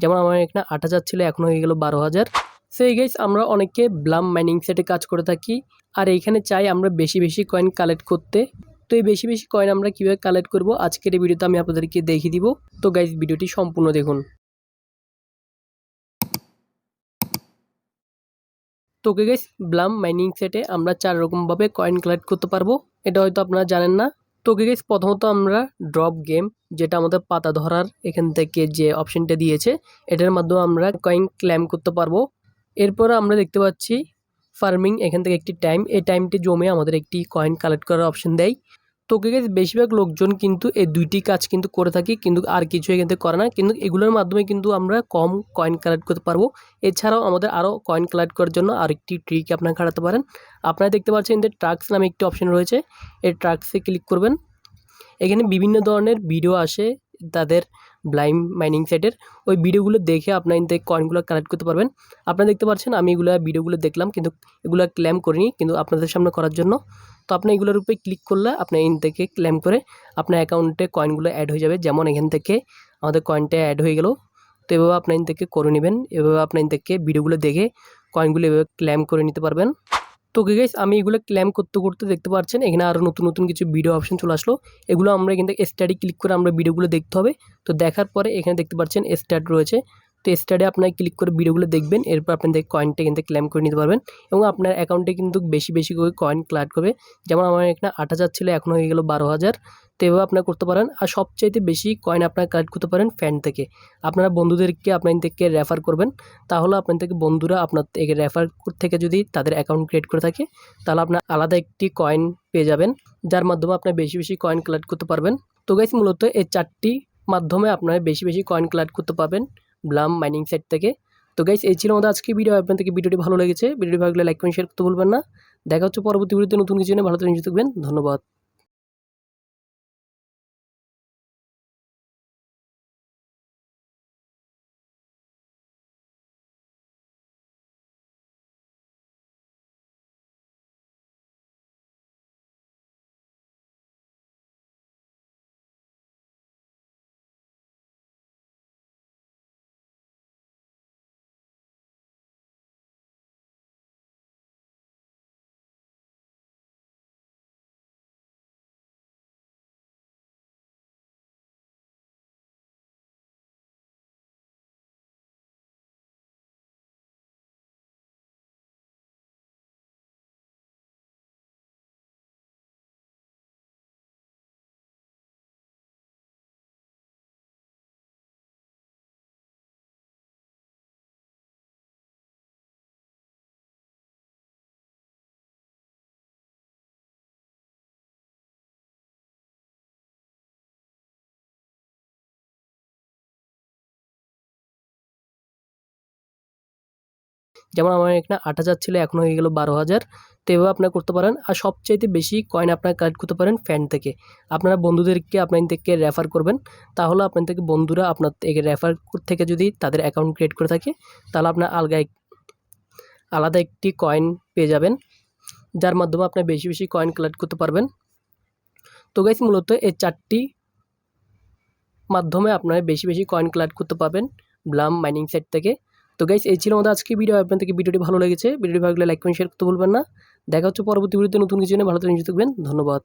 যেমন আমার এখানে আট হাজার ছিল, এখন হয়ে গেল বারো হাজার। সো এই গাইস আমরা অনেকে ব্লাম মাইনিং সেটে কাজ করে থাকি। আর এইখানে চাই আমরা বেশি বেশি কয়েন কালেক্ট করতে। তো এই বেশি বেশি কয়েন আমরা কীভাবে কালেক্ট করব, আজকের এই ভিডিওতে আমি আপনাদেরকে দেখিয়ে দিব। তো গাইস ভিডিওটি সম্পূর্ণ দেখুন। তোকে গাইস ব্লাম মাইনিং সেটে আমরা চার রকমভাবে কয়েন কালেক্ট করতে পারব। এটা হয়তো আপনারা জানেন না। তোকে গেস প্রথমত আমরা ড্রপ গেম যেটা আমাদের পাতা ধরার এখান থেকে যে অপশনটা দিয়েছে, এটার মাধ্যমে আমরা কয়েন ক্ল্যাম করতে পারব। এরপর আমরা দেখতে পাচ্ছি ফার্মিং এখান থেকে একটি টাইম এই টাইমটি জমে আমাদের একটি কয়েন কালেক্ট করার অপশন দেয়। তোকে বেশিরভাগ লোকজন কিন্তু এই দুইটি কাজ কিন্তু করে থাকি, কিন্তু আর কিছু এখান থেকে করে না। কিন্তু এগুলোর মাধ্যমে কিন্তু আমরা কম কয়েন কালেক্ট করতে পারব। এছাড়াও আমাদের আরও কয়েন কালেক্ট করার জন্য আরেকটি ট্রিক আপনারা খাটাতে পারেন। আপনারা দেখতে পাচ্ছেন এদের ট্রাক্স নামে একটি অপশন রয়েছে। এই ট্রাক্সে ক্লিক করবেন। এখানে বিভিন্ন ধরনের ভিডিও আসে। তাদের ব্লাইম মাইনিং সাইটের ওই ভিডিওগুলো দেখে আপনার থেকে কয়েনগুলো কালেক্ট করতে পারবেন। আপনারা দেখতে পাচ্ছেন, আমি এগুলো ভিডিওগুলো দেখলাম, কিন্তু এগুলো ক্লেম করিনি, কিন্তু আপনাদের সামনে করার জন্য। তো আপনি এগুলোর উপরে ক্লিক করলে আপনার ইন থেকে ক্লেম করে আপনার অ্যাকাউন্টে কয়েনগুলো অ্যাড হয়ে যাবে। যেমন এখান থেকে আমাদের কয়েনটা অ্যাড হয়ে গেল। তো এভাবে আপনার থেকে করে নেবেন। এভাবে আপনার থেকে ভিডিওগুলো দেখে কয়েনগুলো এভাবে ক্লেম করে নিতে পারবেন। তো গাইস আমি এগুলো ক্ল্যাম করতে করতে দেখতে পাচ্ছেন, এখানে আরও নতুন নতুন কিছু ভিডিও অপশন চলে আসলো। এগুলো আমরা কিন্তু স্টাডি ক্লিক করে আমরা ভিডিওগুলো দেখতে হবে। তো দেখার পরে এখানে দেখতে পাচ্ছেন স্টার্ট রয়েছে। তো স্টাডে আপনার ক্লিক করে ভিডিওগুলো দেখবেন, এরপর আপনি দেখে কয়েনটা কিন্তু ক্লেম করে নিতে পারবেন এবং আপনার অ্যাকাউন্টে কিন্তু বেশি বেশি করে কয়েন কালেক্ট করবে। যেমন আমার এখানে আট হাজার ছিল, এখন হয়ে গেলো বারো হাজার। তো এভাবে আপনার করতে পারেন। আর সবচাইতে বেশি কয়েন আপনার কালেক্ট করতে পারেন ফ্যান থেকে। আপনারা বন্ধুদেরকে আপনার থেকে রেফার করবেন। তাহলে আপনার থেকে বন্ধুরা আপনার থেকে রেফার থেকে যদি তাদের অ্যাকাউন্ট ক্রিয়েট করে থাকে, তাহলে আপনার আলাদা একটি কয়েন পেয়ে যাবেন, যার মাধ্যমে আপনার বেশি বেশি কয়েন কালেক্ট করতে পারবেন। তো গাইস মূলত এই চারটি মাধ্যমে আপনারা বেশি বেশি কয়েন কালেক্ট করতে পারবেন। ব্লাম মাইনিং সাইট থেকে। তো গাইস এই ছিল আমাদের আজকে ভিডিও আপনার থেকে ভিডিওটি ভালো লেগেছে ভিডিওটি ভালো লাগলে লাইক কমেন্ট শেয়ার করতে ভুলবেন না। দেখা হচ্ছে পরবর্তী ভিডিওতে নতুন কিছু নিয়ে। ভালো থাকবেন। ধন্যবাদ। যেমন আমার এখানে আট হাজার ছিল, এখন হয়ে গেলো বারো হাজার। তো এভাবে আপনারা করতে পারেন। আর সবচাইতে বেশি কয়েন আপনারা কালেক্ট করতে পারেন ফ্যান থেকে। আপনারা বন্ধুদেরকে আপনার থেকে রেফার করবেন। তাহলে আপনার থেকে বন্ধুরা আপনার থেকে রেফার থেকে যদি তাদের অ্যাকাউন্ট ক্রিয়েট করে থাকে, তাহলে আপনার আলগা আলাদা একটি কয়েন পেয়ে যাবেন। যার মাধ্যমে আপনার বেশি বেশি কয়েন কালেক্ট করতে পারবেন। তো গাইস মূলত এই চারটি মাধ্যমে আপনারা বেশি বেশি কয়েন কালেক্ট করতে পারবেন ব্লাম মাইনিং সাইট থেকে। তো গাইস এই ছিল আমাদের আজকে ভিডিও আপনার থেকে ভিডিওটি ভালো লেগেছে? ভিডিওটি ভালো লাগলে লাইক কমেন্ট শেয়ার করতে ভুলবেন না। দেখা হচ্ছে পরবর্তী ভিডিওতে নতুন কিছু নিয়ে। ভালো থাকবেন। ধন্যবাদ।